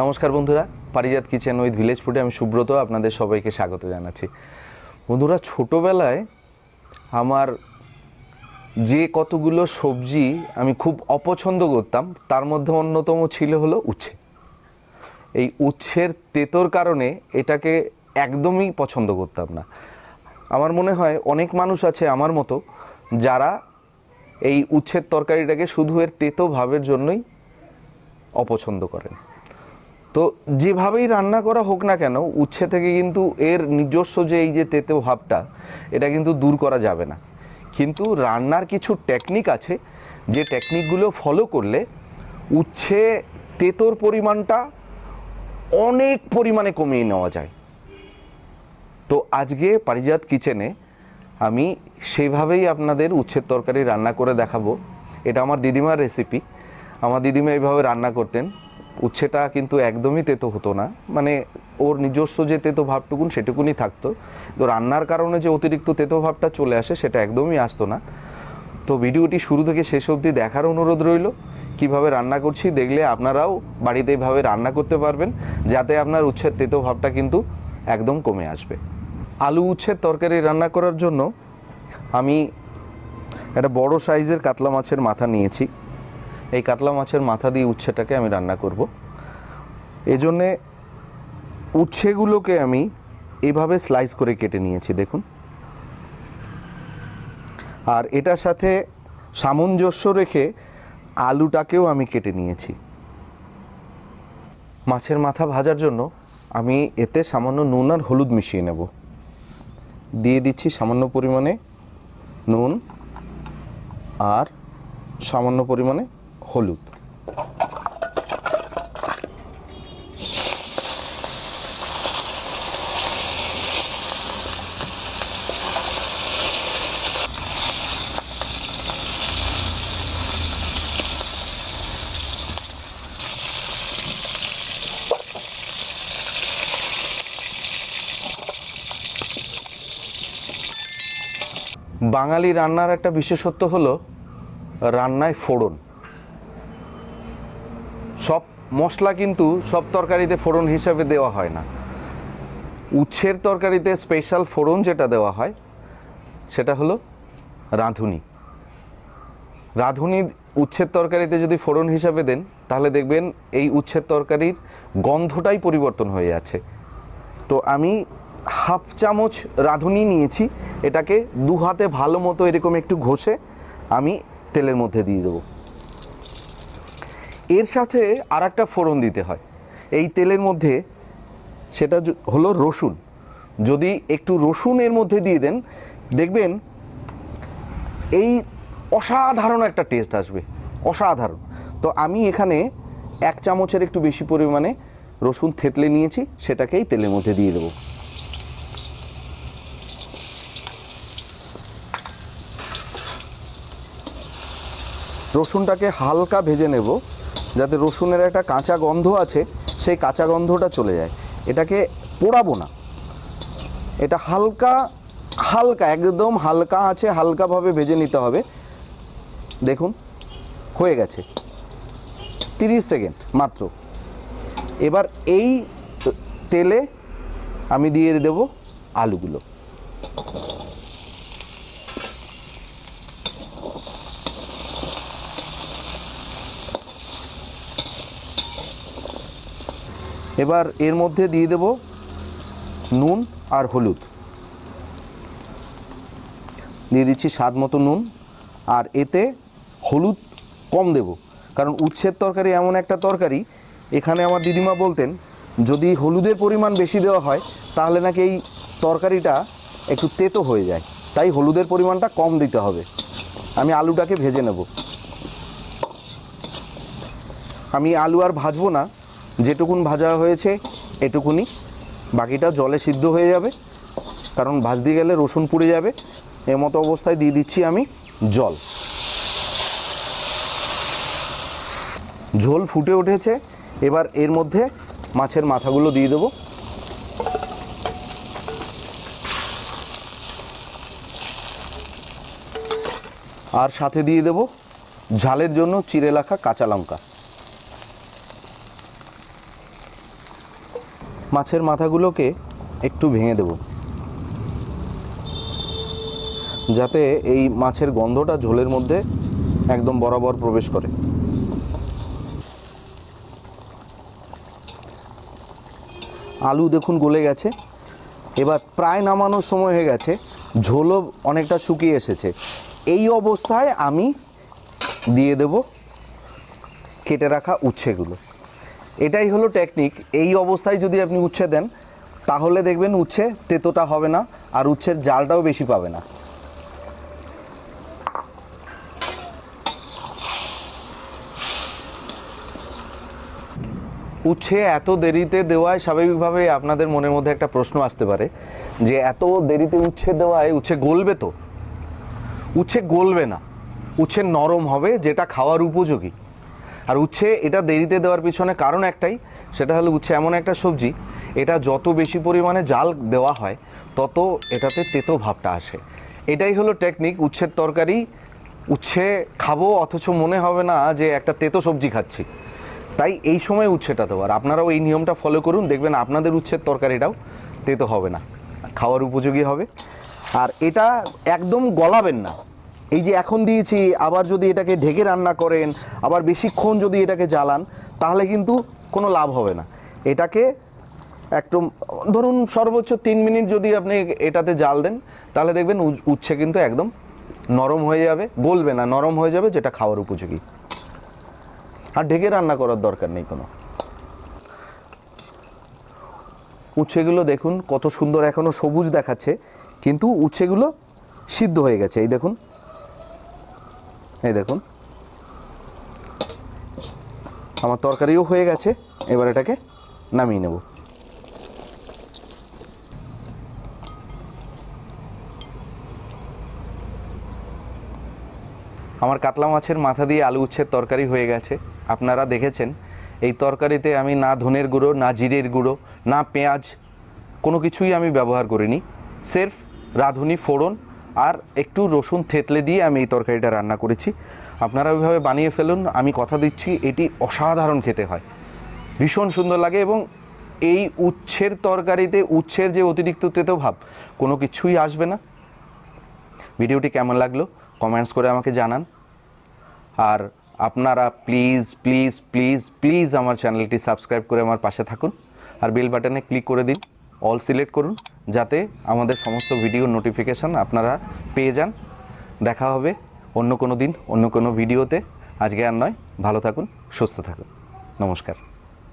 নমস্কার বন্ধুরা, পারিজাত kitchen with village ফুডে আমি সুব্রত, আপনাদের সবাইকে স্বাগত জানাচ্ছি। বন্ধুরা, ছোটোবেলায় আমার যে কতগুলো সবজি আমি খুব অপছন্দ করতাম, তার মধ্যে অন্যতম ছিল হলো উচ্ছে। এই উচ্ছের তেতোর কারণে এটাকে একদমই পছন্দ করতাম না। আমার মনে হয় অনেক মানুষ আছে আমার মতো, যারা এই উচ্ছের তরকারিটাকে শুধু এর তেতো ভাবের জন্যই অপছন্দ করেন। তো যেভাবেই রান্না করা হোক না কেন, উচ্ছে থেকে কিন্তু এর নিজস্ব যে এই যে তেতো ভাবটা, এটা কিন্তু দূর করা যাবে না। কিন্তু রান্নার কিছু টেকনিক আছে, যে টেকনিকগুলো ফলো করলে উচ্ছে তেতোর পরিমাণটা অনেক পরিমাণে কমিয়ে নেওয়া যায়। তো আজকে পারিজাত কিচেনে আমি সেইভাবেই আপনাদের উচ্ছের তরকারি রান্না করে দেখাবো। এটা আমার দিদিমার রেসিপি আমার দিদিমা এইভাবে রান্না করতেন। উচ্ছেটা কিন্তু একদমই তেতো হতো না। মানে ওর নিজস্ব যে তেতো ভাবটুকুন সেটুকুনি থাকতো। তো রান্নার কারণে যে অতিরিক্ত তেতো ভাবটা চলে আসে সেটা একদমই আসতো না। তো ভিডিওটি শুরু থেকে শেষ অবধি দেখার অনুরোধ রইল। কীভাবে রান্না করছি দেখলে আপনারাও বাড়িতে এইভাবে রান্না করতে পারবেন, যাতে আপনার উচ্ছের তেতো ভাবটা কিন্তু একদম কমে আসবে। আলু উচ্ছের তরকারি রান্না করার জন্য আমি একটা বড় সাইজের কাতলা মাছের মাথা নিয়েছি। এই কাতলা মাছের মাথা দিয়ে উচ্ছেটাকে আমি রান্না করব। এজন্যে উচ্ছেগুলোকে আমি এভাবে স্লাইস করে কেটে নিয়েছি, দেখুন। আর এটার সাথে সামঞ্জস্য রেখে আলুটাকেও আমি কেটে নিয়েছি। মাছের মাথা ভাজার জন্য আমি এতে সামান্য নুন আর হলুদ মিশিয়ে নেব। দিয়ে দিচ্ছি সামান্য পরিমাণে নুন আর সামান্য পরিমাণে হলুদ। বাঙালি রান্নার একটা বিশেষত্ব হলো রান্নায় ফোড়ন। মশলা কিন্তু সব তরকারিতে ফোড়ন হিসাবে দেওয়া হয় না। উচ্ছের তরকারিতে স্পেশাল ফোড়ন যেটা দেওয়া হয়, সেটা হলো রাঁধুনি। রাঁধুনি উচ্ছের তরকারিতে যদি ফোড়ন হিসাবে দেন, তাহলে দেখবেন এই উচ্ছের তরকারির গন্ধটাই পরিবর্তন হয়ে যাচ্ছে। তো আমি হাফ চামচ রাঁধুনি নিয়েছি, এটাকে দু হাতে ভালো মতো এরকম একটু ঘষে আমি তেলের মধ্যে দিয়ে দেবো। এর সাথে আর একটা ফোড়ন দিতে হয়। এই তেলের মধ্যে সেটা হলো রসুন। যদি একটু রসুন এর মধ্যে দিয়ে দেন, দেখবেন এই অসাধারণ একটা টেস্ট আসবে। অসাধারণ। তো আমি এখানে এক চামচের একটু বেশি পরিমাণে রসুন থেতলে নিয়েছি, সেটাকেই তেলের মধ্যে দিয়ে দেবো। রসুনটাকে হালকা ভেজে নেব। যাতে রসুনের একটা কাঁচা গন্ধ আছে, সেই কাঁচা গন্ধটা চলে যায়। এটাকে পোড়াবো না। এটা হালকা হালকা, একদম হালকা আছে, হালকাভাবে ভেজে নিতে হবে। দেখুন, হয়ে গেছে। তিরিশ সেকেন্ড মাত্র। এবার এই তেলে আমি দিয়ে দেব আলুগুলো। এবার এর মধ্যে দিয়ে দেব নুন আর হলুদ। দিয়ে দিচ্ছি স্বাদ মতো নুন আর এতে হলুদ কম দেব। কারণ উচ্ছের তরকারি এমন একটা তরকারি, এখানে আমার দিদিমা বলতেন, যদি হলুদের পরিমাণ বেশি দেওয়া হয়, তাহলে নাকি এই তরকারিটা একটু তেতো হয়ে যায়। তাই হলুদের পরিমাণটা কম দিতে হবে। আমি আলুটাকে ভেজে নেব। আমি আলু আর ভাজবো না। যেটুকুন ভাজা হয়েছে, এটুকুনি। বাকিটা জলে সিদ্ধ হয়ে যাবে। কারণ ভাজতে গেলে রসুন পুড়ে যাবে। এর মতো অবস্থায় দিয়ে দিচ্ছি আমি জল। ঝোল ফুটে উঠেছে। এবার এর মধ্যে মাছের মাথাগুলো দিয়ে দেবো। আর সাথে দিয়ে দেব ঝালের জন্য চিড়ে রাখা কাঁচা লঙ্কা। মাছের মাথাগুলোকে একটু ভেঙে দেব। যাতে এই মাছের গন্ধটা ঝোলের মধ্যে একদম বরাবর প্রবেশ করে। আলু দেখুন গলে গেছে। এবার প্রায় নামানোর সময় হয়ে গেছে। ঝোলও অনেকটা শুকিয়ে এসেছে। এই অবস্থায় আমি দিয়ে দেব কেটে রাখা উচ্ছেগুলো। এটাই হলো টেকনিক এই অবস্থায় যদি আপনি উচ্ছে দেন, তাহলে দেখবেন উচ্ছে তেতোটা হবে না, আর উচ্ছের জালটাও বেশি পাবে না। উচ্ছে এত দেরিতে দেওয়ায় স্বাভাবিকভাবে আপনাদের মনের মধ্যে একটা প্রশ্ন আসতে পারে, যে এত দেরিতে উচ্ছে দেওয়ায়, উচ্ছে গলবে তো? উচ্ছে গলবে না। উচ্ছে নরম হবে, যেটা খাওয়ার উপযোগী। আর উচ্ছে এটা দেরিতে দেওয়ার পিছনে কারণ একটাই, সেটা হলো উচ্ছে এমন একটা সবজি, এটা যত বেশি পরিমাণে জাল দেওয়া হয়, তত এটাতে তেতো ভাবটা আসে। এটাই হলো টেকনিক উচ্ছের তরকারি, উচ্ছে খাব অথচ মনে হবে না যে একটা তেতো সবজি খাচ্ছি। তাই এই সময় উচ্ছেটা দেওয়ার। আপনারাও এই নিয়মটা ফলো করুন, দেখবেন আপনাদের উচ্ছের তরকারিটাও তেতো হবে না, খাওয়ার উপযোগী হবে। আর এটা একদম গলাবেন না। এই যে এখন দিয়েছি, আবার যদি এটাকে ঢেকে রান্না করেন, আবার বেশিক্ষণ যদি এটাকে জ্বালান, তাহলে কিন্তু কোনো লাভ হবে না। এটাকে একটু ধরুন সর্বোচ্চ তিন মিনিট যদি আপনি এটাতে জাল দেন, তাহলে দেখবেন উচ্ছে কিন্তু একদম নরম হয়ে যাবে, গলবে না, নরম হয়ে যাবে, যেটা খাওয়ার উপযোগী। আর ঢেকে রান্না করার দরকার নেই কোনো। উচ্ছেগুলো দেখুন, কত সুন্দর এখনও সবুজ দেখাচ্ছে, কিন্তু উচ্ছেগুলো সিদ্ধ হয়ে গেছে, এই দেখুন। এই দেখুন। আমার তরকারিও হয়ে গেছে, এবার এটাকে নামিয়ে নেব। আমার কাতলা মাছের মাথা দিয়ে আলু উচ্ছের তরকারি হয়ে গেছে। আপনারা দেখেছেন, এই তরকারিতে আমি না ধনের গুঁড়ো, না জিরের গুঁড়ো, না পেঁয়াজ, কোনো কিছুই আমি ব্যবহার করিনি। সেরফ রাঁধুনি ফোড়ন আর একটু রসুন থেতলে দিয়ে আমি এই তরকারিটা রান্না করেছি। আপনারা ওইভাবে বানিয়ে ফেলুন, আমি কথা দিচ্ছি, এটি অসাধারণ খেতে হয়। ভীষণ সুন্দর লাগে এবং এই উচ্ছের তরকারিতে, উচ্ছের যে অতিরিক্ত তেতো ভাব, কোনো কিছুই আসবে না। ভিডিওটি কেমন লাগল কমেন্টস করে আমাকে জানান। আর আপনারা প্লিজ প্লিজ প্লিজ প্লিজ আমার চ্যানেলটি সাবস্ক্রাইব করে আমার পাশে থাকুন। আর বেল বাটনে ক্লিক করে দিন। অল সিলেক্ট করুন, যাতে আমাদের সমস্ত ভিডিও নোটিফিকেশান আপনারা পেয়ে যান। দেখা হবে অন্য কোনো দিন, অন্য কোনো ভিডিওতে আজকে আর নয়, ভালো থাকুন, সুস্থ থাকুন। নমস্কার।